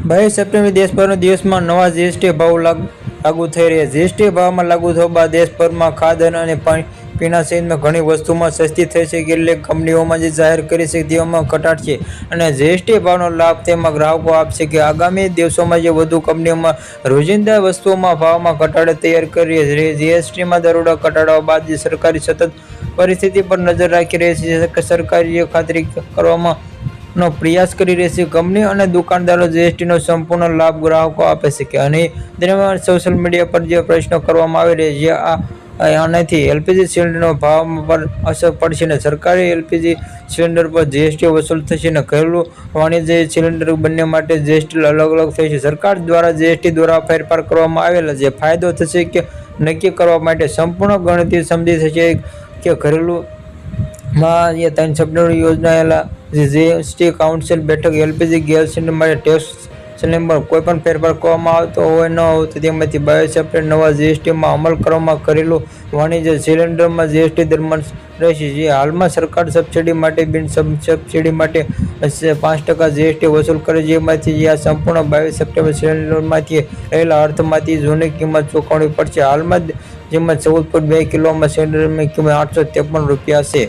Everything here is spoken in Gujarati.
બાવીસ સપ્ટેમ્બર દેશભરના દિવસમાં નવા જીએસટી ભાવ લાગ- થઈ રહ્યા. જીએસટી ભાવમાં લાગુ થવા બાદ દેશભરમાં ખાદ્ય અને પાણી પીણા સહિતમાં ઘણી વસ્તુમાં સસ્તી થઈ છે. કેટલીક કંપનીઓમાં જે જાહેર કરી છે તેઓમાં ઘટાડ છે અને જીએસટી ભાવનો લાભ તેમાં ગ્રાહકો આપશે કે આગામી દિવસોમાં જે વધુ કંપનીઓમાં રોજિંદા વસ્તુઓમાં ભાવમાં ઘટાડો તૈયાર કરી રહી જીએસટીમાં દરોડા ઘટાડવા બાદ સરકારી સતત પરિસ્થિતિ પર નજર રાખી રહી છે સરકારીએ ખાતરી કરવામાં નો પ્રયાસ કરી રહી છે કંપની અને દુકાનદારો જીએસટીનો સંપૂર્ણ લાભ ગ્રાહકો આપે છે કે અને દરમિયાન સોશિયલ મીડિયા પર જે પ્રશ્નો કરવામાં આવી રહ્યા છે આ આનાથી એલપીજી સિલિન્ડરનો ભાવ પર અસર પડશે ને સરકારી એલપીજી સિલિન્ડર પર જીએસટી વસૂલ થશે ને ઘરેલું વાણિજ્ય સિલિન્ડર બંને માટે જીએસટી અલગ અલગ થશે સરકાર દ્વારા જીએસટી દ્વારા ફેરફાર કરવામાં આવેલા છે. ફાયદો થશે કે નક્કી કરવા માટે સંપૂર્ણ ગણતરી સમજી થશે કે ઘરેલું માં જે ત્રણ સપ્ટેમ્બર યોજાયેલા જીએસટી કાઉન્સિલ બેઠક એલપીજી ગેસ સિલિન્ડર માટે ટેક્સ સિલિન્ડર કોઈ પણ ફેરફાર કરવામાં આવતો હોય ન હોય તો તેમાંથી બાવીસ એપ્રિલ નવા જીએસટીમાં અમલ કરવામાં કરેલું વાણિજ્ય સિલિન્ડરમાં જીએસટી દરમિયાન રહેશે. જે હાલમાં સરકાર સબસિડી માટે બિન સબ- સબસિડી માટે પાંચ ટકા જીએસટી વસૂલ કરે જેમાંથી આ સંપૂર્ણ બાવીસ સપ્ટેમ્બર સિલિન્ડરમાંથી રહેલા અર્થમાંથી જૂની કિંમત ચૂકવણી પડશે. હાલમાં જેમાં ચૌદ પોઈન્ટ બે કિલોમાં સિલિન્ડરની કિંમત આઠસો ત્રેપન રૂપિયા છે.